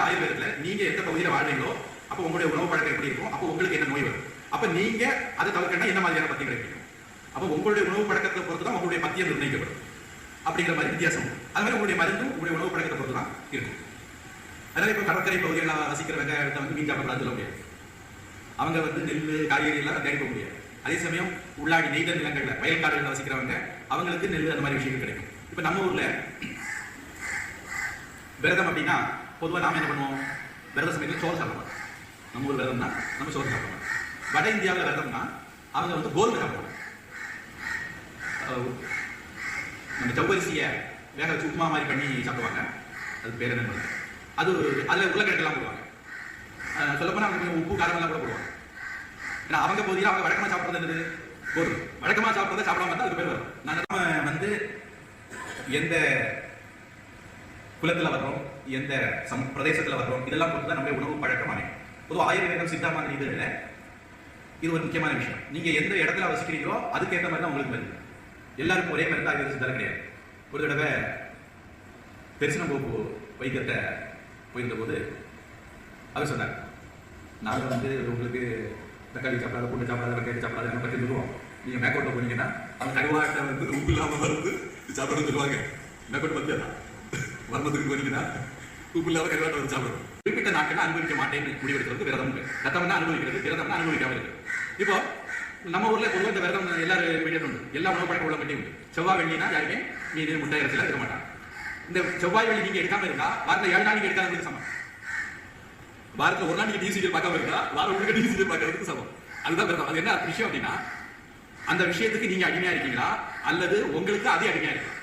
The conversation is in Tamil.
ஆயுர்வேதத்துல நீங்க எந்த பகுதியில வாழ்றீங்களோ அப்ப உங்களுடைய உணவு பழக்கம் எப்படி இருக்கும்? அப்போ உங்களுக்கு என்ன நோய் வரும்? அப்ப நீங்க அதை தவிர்க்கணும் என்ன மாதிரியான பத்தியம் கிடைக்கும் அப்ப உங்களுடைய உணவு பழக்கத்தை பொறுத்து தான் உங்களுடைய பத்தியம் நிர்ணயிக்கப்படும். அப்படிங்கிற மாதிரி வித்தியாசம். அது மாதிரி உங்களுடைய மருந்தும் உங்களுடைய உணவு பழக்கத்தை பொறுத்து தான் இருக்கும். அதனால இப்ப கடற்கரை பகுதிகளில் வசிக்கிறவங்க வந்து மீன் சாப்பிடலாம் சொல்ல முடியாது. அவங்க வந்து நெல் காய்கறி எல்லாம் தேடிக்க முடியாது. அதே சமயம் உள்ளாடி நெய்தல் நிலங்கள்ல வயல்காடுகளில் வசிக்கிறவங்க அவங்களுக்கு நெல் அந்த மாதிரி விஷயங்கள் கிடைக்கும். இப்ப நம்ம ஊர்ல விரதம் அப்படின்னா பொதுவாக நாம் என்ன பண்ணுவோம்? விரத சமயத்தில் சோறு சாப்பிடுவோம். நம்ம ஊர் விரதம்னா நம்ம சோறு சாப்பிடுவோம். வட இந்தியாவில் விரதம்னா அவங்க வந்து கோதுமை சாப்பிடுவாங்க. நம்ம ஜவ்வரிசியை வேக வச்சு உப்புமா மாதிரி பண்ணி சாப்பிடுவாங்க. அது பேர் என்ன அது அதில் உருளைக்கிழங்கெல்லாம் போடுவாங்க. சொல்லப்போனால் அவங்க உப்பு காரமெல்லாம் கூட போடுவாங்க. ஏன்னா அவங்க பகுதியில் அவங்க வழக்கமாக சாப்பிட்றது என்னது? கோதுமை. வழக்கமாக சாப்பிட்றத சாப்பிடாம இருந்தால் அதுக்கு பேர் வரும் நான் நம்ம வந்து எந்த குலத்தில் வர்றோம் எந்த சம் பிரதேசத்தில் வர்றோம் இதெல்லாம் பொறுத்து தான் நம்முடைய உணவு பழக்கம் அமையும். பொதுவாக ஆயுர்வேதம் சித்தா மாதிரி இது இல்லை. இது ஒரு முக்கியமான விஷயம். நீங்கள் எந்த இடத்துல வசிக்கிறீங்களோ அதுக்கேற்ற மாதிரி தான் உங்களுக்கு மருந்து. எல்லாருக்கும் ஒரே மருந்து ஆயுர்வேத சித்தா கிடையாது. ஒரு தடவை பெருசனம்போப்பு வைத்தியத்தை போயிருந்த போது அவர் சொன்னார் நாங்கள் வந்து உங்களுக்கு தக்காளி சாப்பிடாத பூண்டு சாப்பிடாத வெங்காயம் சாப்பிடாத பற்றி சொல்லுவோம். நீங்கள் மேக்கோட்டை போனீங்கன்னா அந்த கருவாட்டை வந்து உப்பு இல்லாமல் வந்து சாப்பிடணும்னு சொல்லுவாங்க. மேக்கோட்டை பற்றி அதான். வர்மத்துக்கு வருகிறார் உப்பு இல்லாம கருவாட்டை வந்து சாப்பிடணும் குறிப்பிட்ட நாட்கள் அனுபவிக்க மாட்டேன்னு முடிவெடுக்கிறது விரதம் உண்டு தான் அனுபவிக்கிறது? விரதம்னா அனுபவிக்காம இருக்கு. இப்போ நம்ம ஊர்ல பொதுவாக இந்த விரதம் எல்லாரும் மீடியம் உண்டு. எல்லா உணவு பழக்கம் உள்ள மட்டும் உண்டு. செவ்வாய் வெள்ளினா யாருமே மீன் முட்டை இறைச்சலாம் இருக்க மாட்டாங்க. இந்த செவ்வாய் வெள்ளி நீங்க எடுக்காம இருந்தா வாரத்தில் ஏழு நாள் நீங்க எடுக்காதவங்களுக்கு சமம். வாரத்தில் ஒரு நாள் நீங்க டிவி பார்க்காம இருந்தா வாரம் உங்களுக்கு டிவி பார்க்கறதுக்கு சமம். அதுதான் விரதம். அது என்ன விஷயம் அப்படின்னா அந்த விஷயத்துக்கு நீங்க அடிமையா இருக்கீங்களா? அல்லது உங்களுக்கு அதே அடிமையா இருக்கு?